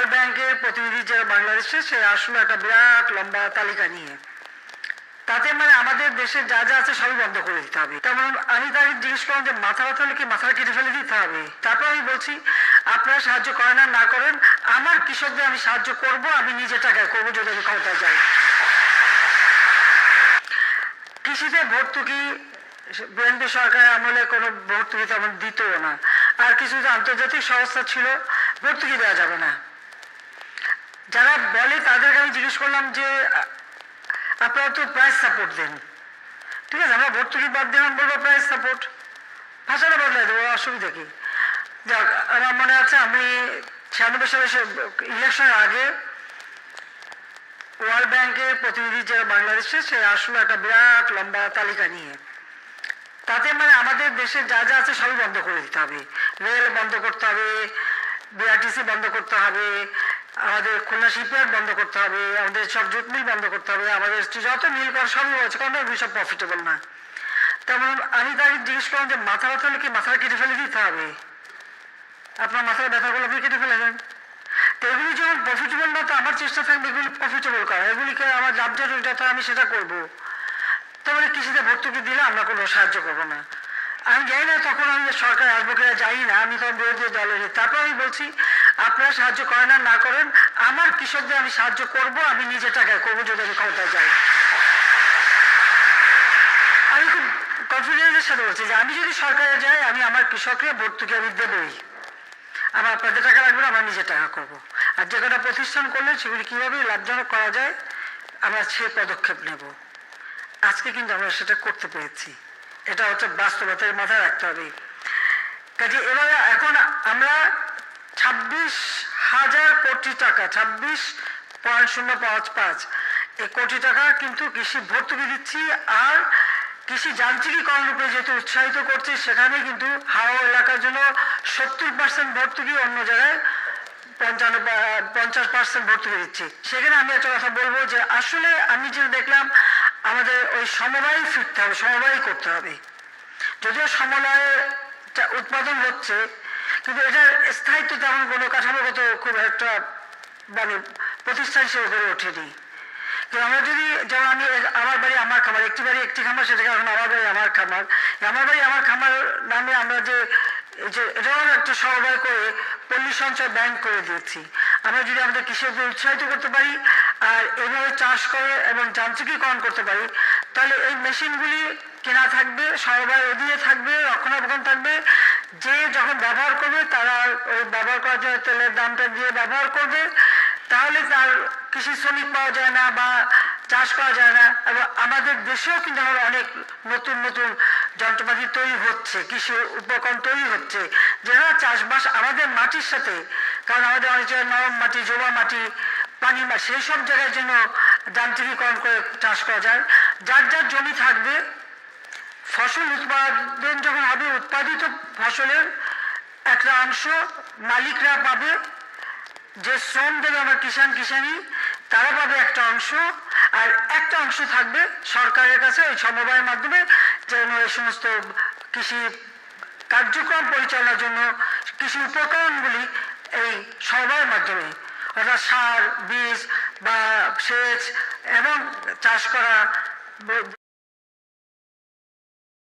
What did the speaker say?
World ব্যাংকের প্রতিনিধি যারা বাংলাদেশে, সে আসলে একটা বিরাট লম্বা তালিকা নিয়ে। তাতে মানে আমাদের দেশে যা যা আছে সবই বন্ধ করে দিতে হবে। তেমন আমি তাকে জিজ্ঞেস করলাম যে, মাথা ব্যথা হলে কি মাথা কেটে ফেলে দিতে হবে? তারপর আমি বলছি, আপনারা সাহায্য করেন আর না করেন, আমার কৃষকদের আমি সাহায্য করব, আমি নিজে টাকায় করব যদি আমি ক্ষমতায় যাই। কৃষিতে ভর্তুকি বিএনপি সরকারের আমলে কোনো ভর্তুকি তেমন দিতও না। আর কিছু আন্তর্জাতিক সংস্থা ছিল, ভর্তুকি দেওয়া যাবে না যারা বলে তাদেরকে আমি জিজ্ঞেস করলাম যে, আপনারা তো প্রাইস সাপোর্ট দেন। ঠিক আছে, আমরা ভর্তুকি বাদ দিলাম বলব প্রাইস সাপোর্ট ভাষাটা বদলাই দেবো, অসুবিধা কি? যাক, আমার মনে আছে আমি ছিয়ানব্বই সালে ইলেকশনের আগে ওয়ার্ল্ড ব্যাংকের প্রতিনিধি যারা বাংলাদেশে, সে আসলে একটা বিরাট লম্বা তালিকা নিয়ে। তাতে মানে আমাদের দেশে যা যা আছে সবই বন্ধ করে দিতে হবে। রেল বন্ধ করতে হবে বিআরটিসি বন্ধ করতে হবে আমাদের খুলনা শিপইয়ার্ড বন্ধ করতে হবে, আমাদের সব জুট মিল বন্ধ করতে হবে, আমাদের যত মিল করা সবই রয়েছে কারণ এগুলো সব প্রফিটেবল না। তেমন আমি তাকে জিজ্ঞেস করলাম যে মাথা ব্যথা হলে কি মাথাটা কেটে ফেলে দিতে হবে? আপনার মাথার ব্যথাগুলো আপনি কেটে ফেলে দেন তো এগুলি যখন প্রফিটেবল না, তো আমার চেষ্টা থাকবে এগুলি প্রফিটেবল করা। এগুলিকে আমার লাভজনক যত আমি সেটা করব। তাহলে কৃষিতে ভর্তুকি দিলে আমরা কোনো সাহায্য করব না। আমি যাই না, তখন আমি সরকার আসব কিনা যাই না, আমি তখন বিরোধী দলের তারপর আমি বলছি আপনারা সাহায্য করেন আর না করেন, আমার কৃষকদের আমি সাহায্য করব, আমি নিজে টাকায় করব যদি আমি ক্ষমতায় যাই। আমি খুব কনফিডেন্সের সাথে বলছি যে আমি যদি সরকারে যাই, আমি আমার কৃষককে ভর্তুকি আমি দেবই। আমার আপনাদের টাকা লাগবে আমরা নিজে টাকা করব। আর যে কটা প্রতিষ্ঠান করলেন সেগুলি কীভাবে লাভজনক করা যায়, আমরা সে পদক্ষেপ নেব। আজকে কিন্তু আমরা সেটা করতে পেরেছি। এটা হচ্ছে বাস্তবতার মাথায় রাখতে হবে। কাজে এবারে এখন আমরা ছাব্বিশ হাজার কোটি টাকা, ছাব্বিশ পয়েন্ট শূন্য পাঁচ পাঁচ এই কোটি টাকা কিন্তু কৃষি ভর্তুকি দিচ্ছি আর কৃষি যান্ত্রিকীকরণ রূপে যেহেতু উৎসাহিত করছি সেখানে কিন্তু হাওড়া এলাকার জন্য সত্তর পার্সেন্ট ভর্তুকি অন্য জায়গায় পঞ্চান্ন পঞ্চাশ পার্সেন্ট ভর্তুকি দিচ্ছি। সেখানে আমি একটা কথা বলব যে আসলে আমি যেটা দেখলাম, আমাদের ওই সমবায় ফিরতে হবে, সমবায় করতে হবে। যদিও সমবায় উৎপাদন হচ্ছে কিন্তু এটার স্থায়িত্ব তেমন কোনো কাঠামোগত খুব একটা মানে প্রতিষ্ঠান হিসেবে গড়ে ওঠেনি আমরা যদি যেমন আমি আমার বাড়ি আমার খামার, একটি বাড়ি, একটি খামার সেটাকে এখন আমার বাড়ি, আমার খামার। আমার বাড়ি, আমার খামার নামে আমরা যে যে এটাও একটা সমবায় করে পল্লী সঞ্চয় ব্যাংক করে দিয়েছি। আমরা যদি আমাদের কৃষকদের উৎসাহিত করতে পারি আর এভাবে চাষ করে এবং যান্ত্রিকীকরণ করতে পারি, তাহলে এই মেশিনগুলি কেনা থাকবে সমবায় অধীনে থাকবে, রক্ষণাবেক্ষণ থাকবে যে যখন ব্যবহার করবে তারা ওই ব্যবহার করার জন্য তেলের দামটা দিয়ে ব্যবহার করবে, তাহলে তার কৃষি শ্রমিক পাওয়া যায় না বা চাষ করা যায় না। এবং আমাদের দেশেও কিন্তু এখন অনেক নতুন নতুন যন্ত্রপাতি তৈরি হচ্ছে, কৃষি উপকরণ তৈরি হচ্ছে, যেটা চাষবাস আমাদের মাটির সাথে। কারণ আমাদের অনেক জায়গায় নরম মাটি জোবা মাটি, পানি মাটি, সেই সব জায়গার জন্য যান্ত্রিকীকরণ করে চাষ করা যায়। যার যার জমি থাকবে, ফসল উৎপাদন যখন হবে উৎপাদিত ফসলের একটা অংশ মালিকরা পাবে, যে শ্রম দেবে আমার কিষাণ কিষানি তারা পাবে একটা অংশ, আর একটা অংশ থাকবে সরকারের কাছে ওই সমবায়ের মাধ্যমে যেন এই সমস্ত কৃষি কার্যক্রম পরিচালনার জন্য কৃষি উপকরণগুলি এই সমবায়ের মাধ্যমে, অর্থাৎ সার, বীজ বা সেচ এবং চাষ করা